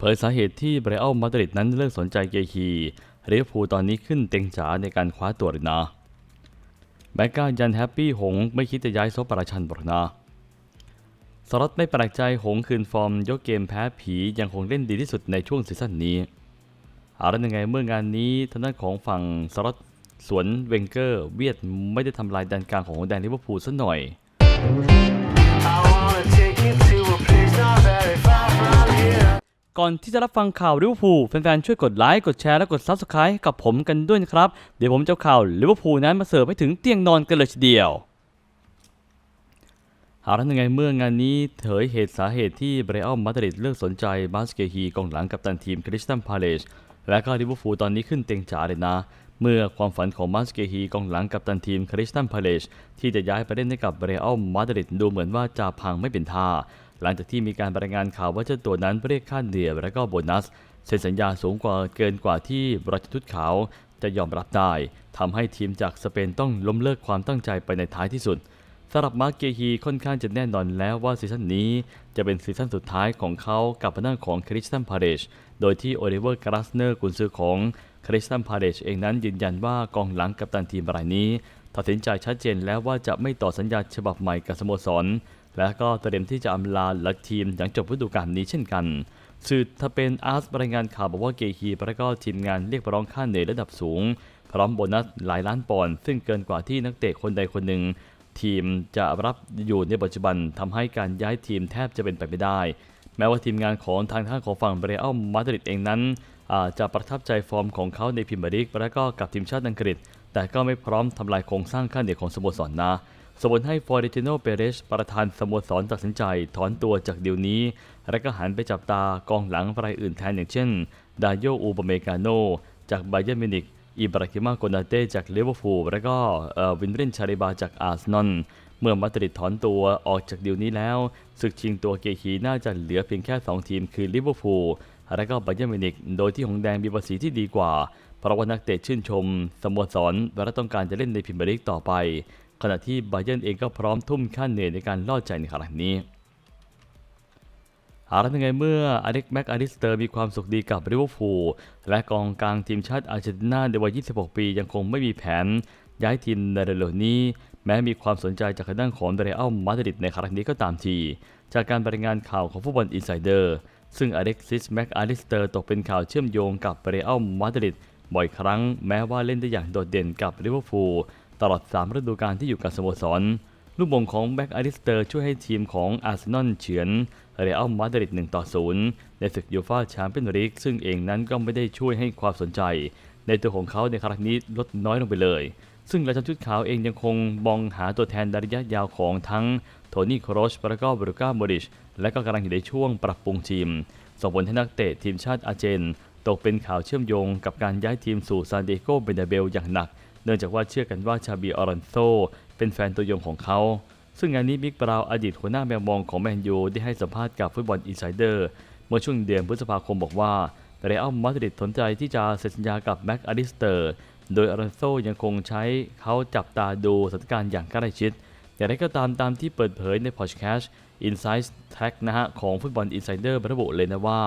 เผยสาเหตุที่เบรอัลมาดริดนั้นเลิกสนใจเกฮีเรอัลพูตอนนี้ขึ้นเต็งจ๋าในการคว้าตัวเลยนะแบงก้ายันแฮปปี้หงไม่คิดจะย้ายโซปราชันบรอกนะสล็อตไม่แปลกใจหงคืนฟอร์ม ยกเกมแพ้ผียังคงเล่นดีที่สุดในช่วงซีซั่นนี้อาแล้วยังไงเมื่องานนี้ทางด้านของฝั่งสล็อตสวนเวนเกอร์ เวียดไม่ได้ทำลายแดนกลางของแดนลิเวอร์พูลซะหน่อย ก่อนที่จะรับฟังข่าวลิเวอร์พูลแฟนๆ ช่วยกดไลค์ กดแชร์ และกด Subscribe กับผมกันด้วยนะครับ เดี๋ยวผมจะข่าวลิเวอร์พูลนั้นมาเสิร์ฟให้ถึงเตียงนอนกันเลยทีเดียวหากท่านยังไงเมื่องานนี้เผยเหตุสาเหตุที่เบรอัลมาดริดเลิกสนใจบาสเกฮีกองหลังกับตันทีมคริสตันพาเลชและก็ลิเวอร์พูลตอนนี้ขึ้นเตียงจ๋าเลยนะ เมื่อความฝันของมาสเกฮีกองหลังกับตันทีมคริสตันพาเลชที่จะย้ายไปเล่นให้กับเบรอัลมาดริดดูเหมือนว่าจะพังไม่เป็นท่า หลังจากที่มีการรายงานข่าวว่าเจ้าตัวนั้นเรียกค่าเหนื่อยและก็โบนัสเซ็นสัญญาสูงกว่าเกินกว่าที่ราชทุตขาวจะยอมรับได้ทำให้ทีมจากสเปนต้องล้มเลิกความตั้งใจไปในท้ายที่สุดสำหรับมาร์กเกฮีค่อนข้างจะแน่นอนแล้วว่าซีซั่นนี้จะเป็นซีซั่นสุดท้ายของเขากับหน้าของคริสตันพาเดชโดยที่โอลิเวอร์กราสเนอร์กุนซือของคริสตันพาเดชเองนั้นยืนยันว่ากองหลังกัปตันทีมรายนี้ ตัดสินใจชัดเจนแล้วว่าจะไม่ต่อสัญญาฉบับใหม่กับสโมสร และก็เตรียมที่จะอำลาหลักทีมหลังจบฤดูกาลนี้เช่นกันสื่อถ้าเป็นอาร์สรายงานข่าวบอกว่าเกฮีและก็ทีมงานเรียกร้องค่าเหนื่อยระดับสูง พร้อมโบนัสหลายล้านปอนด์ซึ่งเกินกว่าที่นักเตะคนใดคนหนึ่ง ทีมจะรับอยู่ในปัจจุบันทำให้การย้ายทีมแทบจะเป็นไปไม่ได้ แม้ว่าทีมงานของทางท่าของฝั่งเบรอัลมาดริดเองนั้นอาจจะประทับใจฟอร์มของเขาในพรีเมียร์ลีกและก็กับทีมชาติอังกฤษ แต่ก็ไม่พร้อมทำลายโครงสร้างค่าเหนื่อยของสโมสรนะ สมผลให้ฟอร์เรติโนเปเรสประธานสโมสรตัดสินใจถอนตัวจากเดีลนี้ และก็หันไปจับตากองหลังรายอื่นแทนอย่างเช่น ดาโยอูบเมกาโน จากไบเยร์นมิวนิกอิบราฮิมาโกนาเต้จากเลเวอร์พูลและก็วินเรนชาริบาจากอาร์เซนอลเมื่อมาดริดถอนตัวออกจากเดีลนี้แล้วศึกชิงตัวเกคีน่าจะเหลือเพียงแค่ 2 ทีมคือลิเวอร์พูลและก็ไบเยร์นมิวนิกโดยที่หงแดงมีภาษีที่ดีกว่า เพราะว่านักเตะชื่นชมสโมสรและต้องการจะเล่นในพรีเมียร์ลีกต่อไป ขณะที่ไบเยนเองก็พร้อมทุ่มค่าเหนื่อยในการล่อใจในขณะนี้หารังไงเมื่ออเล็กแม็กอาริสเตอร์มีความสุขดีกับลิเวอร์พูลและกองกลางทีมชาติอาร์เจนตินาในวัย 26 ปียังคงไม่มีแผน ย้ายทีมในเร็วนี้ แม้มีความสนใจจากทางด้านของเรอัลมาดริดในครั้งนี้ก็ตามที จากการรายงานข่าวของฟุตบอลอินไซเดอร์ซึ่งอเล็กซิสแม็กอาริสเตอร์ตกเป็นข่าวเชื่อมโยงกับเรอัลมาดริดบ่อยครั้งแม้ว่าเล่นได้อย่างโดดเด่นกับลิเวอร์พูล ตลอด 3 ฤดูกาลที่อยู่กับสโมสร ลูกบงของแบ็กอาริสเตอร์ช่วยให้ทีมของอาร์เซนอลเฉือนเรอัลมาดริด1ต่อ0ในศึกยูฟ่าแชมเปี้ยนลีกซึ่งเองนั้นก็ไม่ได้ช่วยให้ความสนใจ ในตัวของเขาในครั้งนี้ลดน้อยลงไปเลย ซึ่งราชชุดขาวเองยังคงมองหาตัวแทนระยะยาวของทั้งโทนี่โครชและก็บรูก้าโมดิช และก็กำลังอยู่ในช่วงปรับปรุงทีม ส่งผลให้นักเตะทีมชาติอาเจน ตกเป็นข่าวเชื่อมโยงกับการย้ายทีมสู่ซานดิเอโกเบนาเบลอย่างหนัก นื่องจากว่าเชื่อกันว่าชาบีออรันโซเป็นแฟนตัวยงของเขา ซึ่งงานนี้มิกบราวอดีตหัวหน้าแมวมองของแมนยูได้ให้สัมภาษณ์กับฟุตบอลอินไซเดอร์เมื่อช่วงเดือนพฤษภาคมบอกว่าเรอัลมาดริดสนใจที่จะเซ็นสัญญากับแม็กอาริสเตอร์ โดยอรันโซยังคงใช้เขาจับตาดูสถานการณ์อย่างใกล้ชิด อย่างไรก็ตามตามที่เปิดเผยในพอดแคสต์ Insight Tag นะฮะของฟุตบอลอินไซเดอร์ระบุเลยนะว่า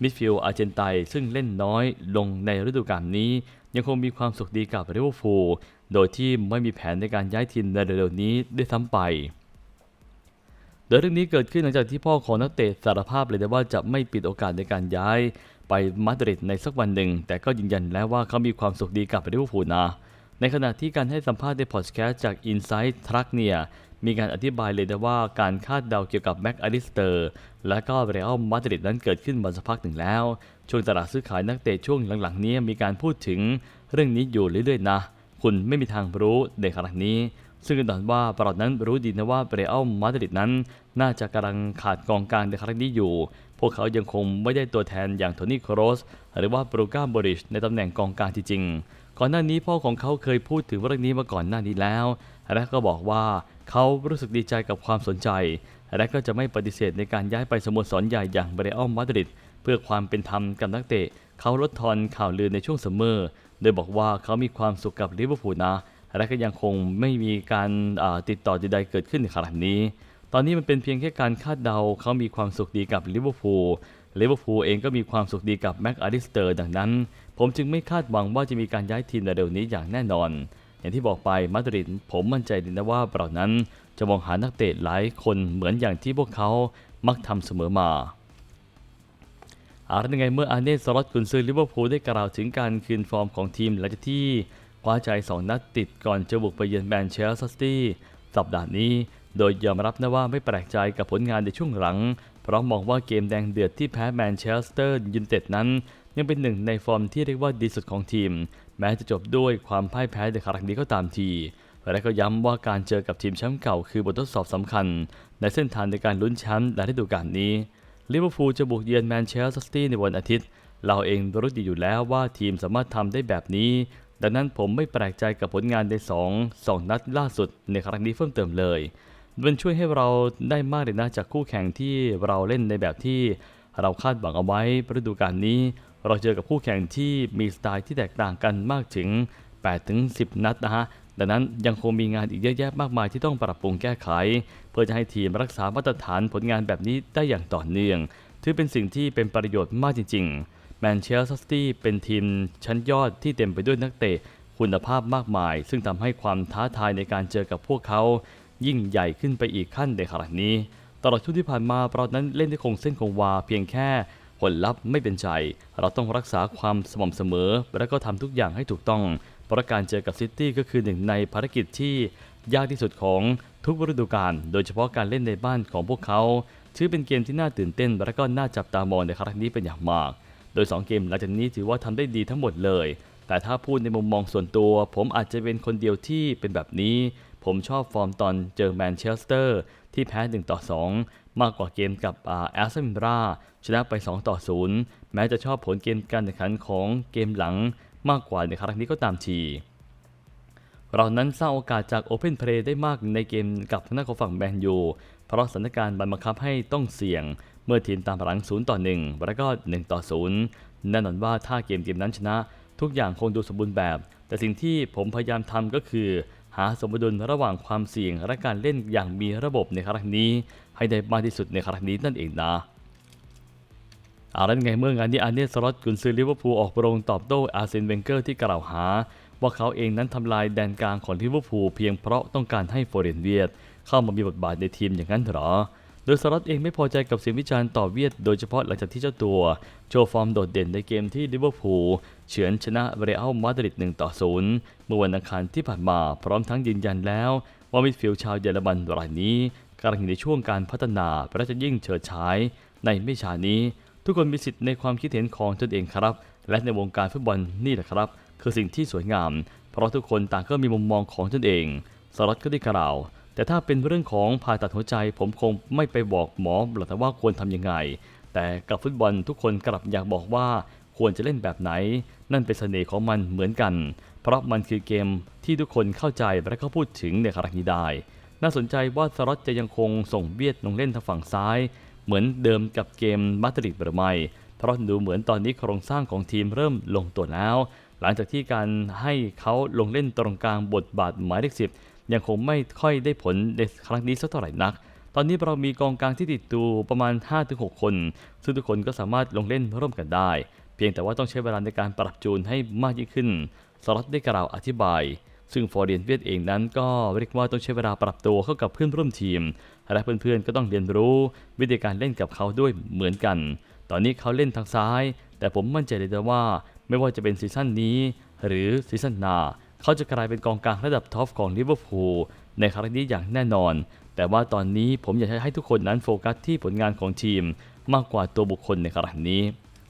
มิดฟิลด์อาร์เจนไตซึ่งเล่นน้อยลงในฤดูกาลนี้ ยังคงมีความสุขดีกับลิเวอร์พูลโดยที่ไม่มีแผนในการย้ายทีมในเร็วๆนี้ด้วยซ้ำไปโดยเรื่องนี้เกิดขึ้นหลังจากที่พ่อของนักเตะสารภาพเลยนะว่าจะไม่ปิดโอกาสในการย้าย ไปมาดริดในสักวันหนึ่ง แต่ก็ยืนยันแล้วว่าเขามีความสุขดีกับลิเวอร์พูลนะ ในขณะที่การให้สัมภาษณ์ในพอดแคสต์จาก Inside Track เนีย มีการอธิบายเลยนะว่าการคาดเดาเกี่ยวกับแม็กอาริสเตอร์และก็เรอัลมาดริดนั้นเกิดขึ้นมาสักพักหนึ่งแล้ว ช่วงตลาดซื้อขายนักเตะช่วงหลังๆนี้มีการพูดถึงเรื่องนี้อยู่เรื่อยๆนะ คุณไม่มีทางรู้ในขณะนี้ ซึ่งตอนว่าปรอดนั้นรู้ดีนะว่าเรอัลมาดริดนั้น น่าจะกำลังขาดกองกลางในครั้งนี้อยู่ พวกเขายังคงไม่ได้ตัวแทนอย่างโทนี่โครสหรือว่าบรูก้าบริชในตำแหน่งกองกลางที่จริงก่อนหน้านี้พ่อของเขาเคยพูดถึงเรื่องนี้มาก่อนหน้านี้แล้ว และก็บอกว่า เขารู้สึกดีใจกับความสนใจ และก็จะไม่ปฏิเสธในการย้ายไปสโมสรใหญ่อย่างเบรอัลมาดริดเพื่อความเป็นธรรมกับนักเตะ เขาลดทอนข่าวลือในช่วงซัมอโดยบอกว่าเขามีความสุขกับลิเวอร์พูลนะและก็ยังคงไม่มีการติดต่อใดๆเกิดขึ้นในขณะนี้ ตอนนี้มันเป็นเพียงแค่การคาดเดาเขามีความสุขดีกับลิเวอร์พูลลิเวอร์พูลเองก็มีความสุขดีกับแม็กอาริสเตอร์ดังนั้น ผมจึงไม่คาดหวังว่าจะมีการย้ายทีมในเร็วนี้อย่างแน่นอน อย่างที่บอกไปมาดริดผมมั่นใจดีนะว่าเรานั้นจะมองหานักเตะหลายคนเหมือนอย่างที่พวกเขามักทำเสมอมาอาร์ยังไงเมื่ออาเนสสล็อตกุนซือลิเวอร์พูลได้กล่าวถึงการคืนฟอร์มของทีมหลังจากที่คว้าใจสองนัดติดก่อนจะบุกไปเยือนแมนเชสเตอร์ซิตี้สัปดาห์นี้ โดยยอมรับนะว่าไม่แปลกใจกับผลงานในช่วงหลัง เพราะมองว่าเกมแดงเดือดที่แพ้แมนเชสเตอร์ยูไนเต็ดนั้น ยังเป็นหนึ่งในฟอร์มที่เรียกว่าดีสุดของทีม แม้จะจบด้วยความพ่ายแพ้ในครั้งนี้ก็ตามทีและก็ย้ำว่าการเจอกับทีมแชมป์เก่าคือบททดสอบสำคัญ ในเส้นทางในการลุ้นแชมป์ในฤดูกาลนี้ลิเวอร์พูลจะบุกเยือนแมนเชสเตอร์ซิตี้ในวันอาทิตย์ เราเองรู้ดีอยู่แล้วว่าทีมสามารถทำได้แบบนี้ ดังนั้นผมไม่แปลกใจกับผลงานใน 2 2 นัดล่าสุดในครั้งนี้เพิ่มเติมเลยมันช่วยให้เราได้มากเลยนะจากคู่แข่งที่เราเล่นในแบบที่เราคาดหวังเอาไว้ฤดูกาลนี้ เราเจอกับคู่แข่งที่มีสไตล์ที่แตกต่างกันมากถึง 8-10 นัดนะฮะดังนั้นยังคงมีงานอีกเยอะแยะมากมายที่ต้องปรับปรุงแก้ไข เพื่อจะให้ทีมรักษามาตรฐานผลงานแบบนี้ได้อย่างต่อเนื่อง ถือเป็นสิ่งที่เป็นประโยชน์มากจริงๆแมนเชสเตอร์ซิตี้เป็นทีมชั้นยอดที่เต็มไปด้วยนักเตะคุณภาพมากมาย ซึ่งทำให้ความท้าทายในการเจอกับพวกเขา ยิ่งใหญ่ขึ้นไปอีกขั้นในขณะนี้ ตลอดช่วงที่ผ่านมาเรานั้นเล่นได้คงเส้นคงวาเพียงแค่ ผลลัพธ์ไม่เป็นใจ เราต้องรักษาความสม่ำเสมอ และก็ทำทุกอย่างให้ถูกต้อง เพราะการเจอกับซิตี้ก็คือหนึ่งในภารกิจที่ยากที่สุดของทุกฤดูกาล โดยเฉพาะการเล่นในบ้านของพวกเขา ถือเป็นเกมที่น่าตื่นเต้น และก็น่าจับตามองในครั้งนี้เป็นอย่างมาก โดย 2 เกมหลังจากนี้ถือว่าทำได้ดีทั้งหมดเลย แต่ถ้าพูดในมุมมองส่วนตัว ผมอาจจะเป็นคนเดียวที่เป็นแบบนี้ ผมชอบฟอร์มตอนเจอแมนเชสเตอร์ที่แพ้1ต่อ2 มากกว่าเกมกับแอสตันวิลล่าชนะไป 2 ต่อ 0 แม้จะชอบผลเกมการแข่งขันของเกมหลังมากกว่าในครั้งนี้ก็ตามทีเรานั้นสร้างโอกาสจาก Open Play ได้มากในเกมกับทางด้านของฝั่งแมนยูเพราะสถานการณ์บันบังคับให้ต้องเสี่ยง เมื่อทีมตามหลัง 0 ต่อ 1 แล้วก็ 1 ต่อ 0 แน่นอนว่าถ้าเกมเกมนั้นชนะ ทุกอย่างคงดูสมบูรณ์แบบ แต่สิ่งที่ผมพยายามทำก็คือ หาสมดุลระหว่างความเสี่ยงและการเล่นอย่างมีระบบในครั้งนี้ ให้ได้มากที่สุดในครั้งนี้นั่นเองนะเอาแล้วไงเมื่องานนี้อาร์เนสสล็อตกุนซือลิเวอร์พูลออกโรงตอบโต้อาร์เซนเวนเกอร์ที่กล่าวหา ว่าเขาเองนั้นทำลายแดนกลางของลิเวอร์พูลเพียงเพราะต้องการให้โฟเรนเวียดเข้ามามีบทบาทในทีมอย่างนั้นหรอ โดยสลอตเองไม่พอใจกับเสียงวิจารณ์ต่อเวียด โดยเฉพาะหลังจากที่เจ้าตัว โชว์ฟอร์มโดดเด่นในเกมที่ลิเวอร์พูลเฉือนชนะเรอัลมาดริด1ต่อ0เมื่อวันอังคารที่ผ่านมาพร้อมทั้งยืนยันแล้วว่ามิดฟิลด์ชาวเยอรมันรายนี้ กำลังอยู่ในช่วงการพัฒนาและจะยิ่งเฉิดฉาย ในไม่ช้านี้ ทุกคนมีสิทธิ์ในความคิดเห็นของตนเองครับ และในวงการฟุตบอลนี่แหละครับ คือสิ่งที่สวยงาม เพราะทุกคนต่างก็มีมุมมองของตนเองสล็อตก็ได้กล่าว แต่ถ้าเป็นเรื่องของผ่าตัดหัวใจ ผมคงไม่ไปบอกหมอหรอกว่าควรทำยังไง แต่กับฟุตบอลทุกคนกลับอยากบอกว่าควรจะเล่นแบบไหน นั่นเป็นเสน่ห์ของมันเหมือนกัน เพราะมันคือเกมที่ทุกคนเข้าใจและก็พูดถึงในครั้งนี้ได้ น่าสนใจว่าสล็อตจะยังคงส่งเบียดลงเล่นทางฝั่งซ้าย เหมือนเดิมกับเกมมาดริดหรือไม่เพราะดูเหมือนตอนนี้โครงสร้างของทีมเริ่มลงตัวแล้ว หลังจากที่การให้เขาลงเล่นตรงกลางบทบาทหมายเลขสิบยังคงไม่ค่อยได้ผลในครั้งนี้สักเท่าไหร่นัก ตอนนี้เรามีกองกลางที่ติดตัวประมาณ 5-6 คน ซึ่งทุกคนก็สามารถลงเล่นร่วมกันได้ เพียงแต่ว่าต้องใช้เวลาในการปรับจูนให้มากยิ่งขึ้น สล็อตได้กล่าวอธิบาย ซึ่งฟอร์เรียนเวียดเองนั้นก็เรียกว่าต้องใช้เวลาปรับตัวเข้ากับเพื่อนร่วมทีม และเพื่อนๆก็ต้องเรียนรู้วิธีการเล่นกับเขาด้วยเหมือนกัน ตอนนี้เขาเล่นทางซ้าย แต่ผมมั่นใจเลยว่า ไม่ว่าจะเป็นซีซั่นนี้ หรือซีซั่นหน้าเขาจะกลายเป็นกองกลางระดับท็อปของลิเวอร์พูลในครั้งนี้อย่างแน่นอน แต่ว่าตอนนี้ผมอยากให้ทุกคนนั้นโฟกัสที่ผลงานของทีม มากกว่าตัวบุคคลในครั้งนี้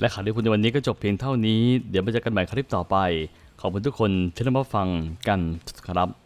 และข่าวที่คุณในวันนี้ก็จบเพียงเท่านี้ เดี๋ยวมาเจอกันใหม่คลิปต่อไป ขอบคุณทุกคนที่ได้มาฟังกันครับ